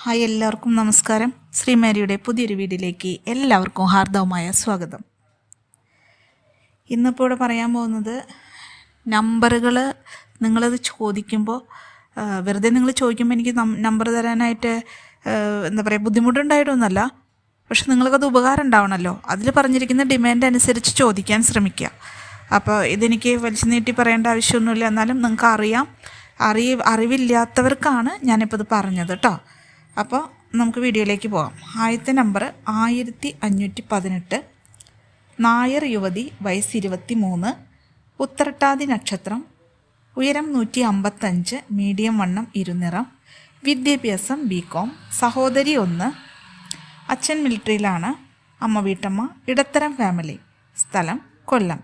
Hi എല്ലാവർക്കും നമസ്കാരം. ശ്രീമാരിയുടെ പുതിയൊരു വീഡിയോയിലേക്ക് എല്ലാവർക്കും ഹാർദവമായ സ്വാഗതം. ഇന്നിപ്പോൾ ഇവിടെ പറയാൻ പോകുന്നത് നമ്പറുകൾ നിങ്ങളത് ചോദിക്കുമ്പോൾ വെറുതെ നിങ്ങൾ ചോദിക്കുമ്പോൾ എനിക്ക് നമ്പർ തരാനായിട്ട് എന്താ പറയുക ബുദ്ധിമുട്ടുണ്ടായിട്ടൊന്നുമല്ല. പക്ഷെ നിങ്ങൾക്കത് ഉപകാരം ഉണ്ടാവണമല്ലോ അതിൽ പറഞ്ഞിരിക്കുന്ന ഡിമാൻഡ് അനുസരിച്ച് ചോദിക്കാൻ ശ്രമിക്കുക. അപ്പോൾ ഇതെനിക്ക് വലിച്ചു നീട്ടി പറയേണ്ട ആവശ്യമൊന്നുമില്ല. എന്നാലും നിങ്ങൾക്ക് അറിയാം അറിയ അറിവില്ലാത്തവർക്കാണ് ഞാനിപ്പോൾ ഇത് പറഞ്ഞത് കേട്ടോ. അപ്പോൾ നമുക്ക് വീഡിയോയിലേക്ക് പോകാം ആദ്യത്തെ നമ്പർ ആയിരത്തി അഞ്ഞൂറ്റി പതിനെട്ട് നായർ യുവതി വയസ്സ് ഇരുപത്തി മൂന്ന് ഉത്രട്ടാതി നക്ഷത്രം ഉയരം നൂറ്റി അമ്പത്തഞ്ച് മീഡിയം വണ്ണം ഇരുനിറം വിദ്യാഭ്യാസം ബി കോം സഹോദരി ഒന്ന് അച്ഛൻ മിലിറ്ററിയിലാണ് അമ്മ വീട്ടമ്മ ഇടത്തരം ഫാമിലി സ്ഥലം കൊല്ലം.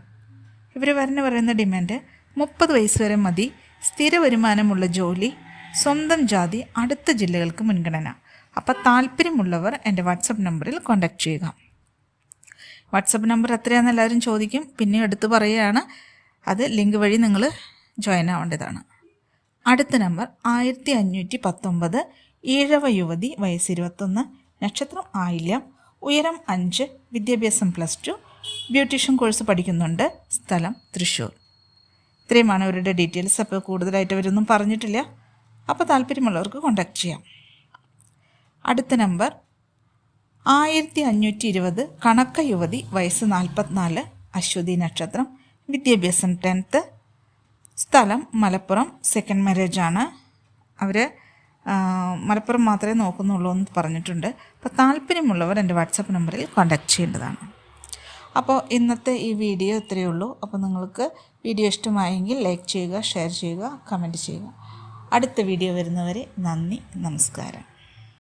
ഇവർ വരുന്ന പറയുന്ന ഡിമാൻഡ് മുപ്പത് വയസ്സ് വരെ മതി സ്ഥിര വരുമാനമുള്ള ജോലി സ്വന്തം ജാതി അടുത്ത ജില്ലകൾക്ക് മുൻഗണന. അപ്പോൾ താല്പര്യമുള്ളവർ എന്റെ വാട്സപ്പ് നമ്പറിൽ കോൺടാക്റ്റ് ചെയ്യുക. വാട്സപ്പ് നമ്പർ എത്രയാണെന്ന് എല്ലാവരും ചോദിക്കും. പിന്നെ എടുത്തു പറയുകയാണ്. അത് ലിങ്ക് വഴി നിങ്ങൾ ജോയിൻ ആവേണ്ടതാണ്. അടുത്ത നമ്പർ ആയിരത്തി അഞ്ഞൂറ്റി പത്തൊമ്പത് ഈഴവ യുവതി വയസ്സ് ഇരുപത്തൊന്ന് നക്ഷത്രം ആയില്യം ഉയരം അഞ്ച് വിദ്യാഭ്യാസം പ്ലസ് ടു ബ്യൂട്ടീഷ്യൻ കോഴ്സ് പഠിക്കുന്നുണ്ട്. സ്ഥലം തൃശ്ശൂർ. ഇത്രയുമാണ് അവരുടെ ഡീറ്റെയിൽസ്. അപ്പോൾ കൂടുതലായിട്ട് അവരൊന്നും പറഞ്ഞിട്ടില്ല. അപ്പോൾ താല്പര്യമുള്ളവർക്ക് കോൺടാക്ട് ചെയ്യാം. അടുത്ത നമ്പർ ആയിരത്തി അഞ്ഞൂറ്റി ഇരുപത് കണക്ക യുവതി വയസ്സ് നാൽപ്പത്തിനാല് അശ്വതി നക്ഷത്രം. വിദ്യാഭ്യാസം ടെൻത്ത് സ്ഥലം മലപ്പുറം. സെക്കൻഡ് മാരേജ് ആണ്. അവർ മലപ്പുറം മാത്രമേ നോക്കുന്നുള്ളൂ എന്ന് പറഞ്ഞിട്ടുണ്ട്. അപ്പോൾ താല്പര്യമുള്ളവർ എന്റെ വാട്സാപ്പ് നമ്പറിൽ കോൺടാക്ട് ചെയ്യേണ്ടതാണ്. അപ്പോൾ ഇന്നത്തെ ഈ വീഡിയോ ഇത്രയേ ഉള്ളൂ. അപ്പോൾ നിങ്ങൾക്ക് വീഡിയോ ഇഷ്ടമായെങ്കിൽ ലൈക്ക് ചെയ്യുക ഷെയർ ചെയ്യുക കമന്റ് ചെയ്യുക. അടുത്ത വീഡിയോ വരുന്നവരെ നന്ദി നമസ്കാരം.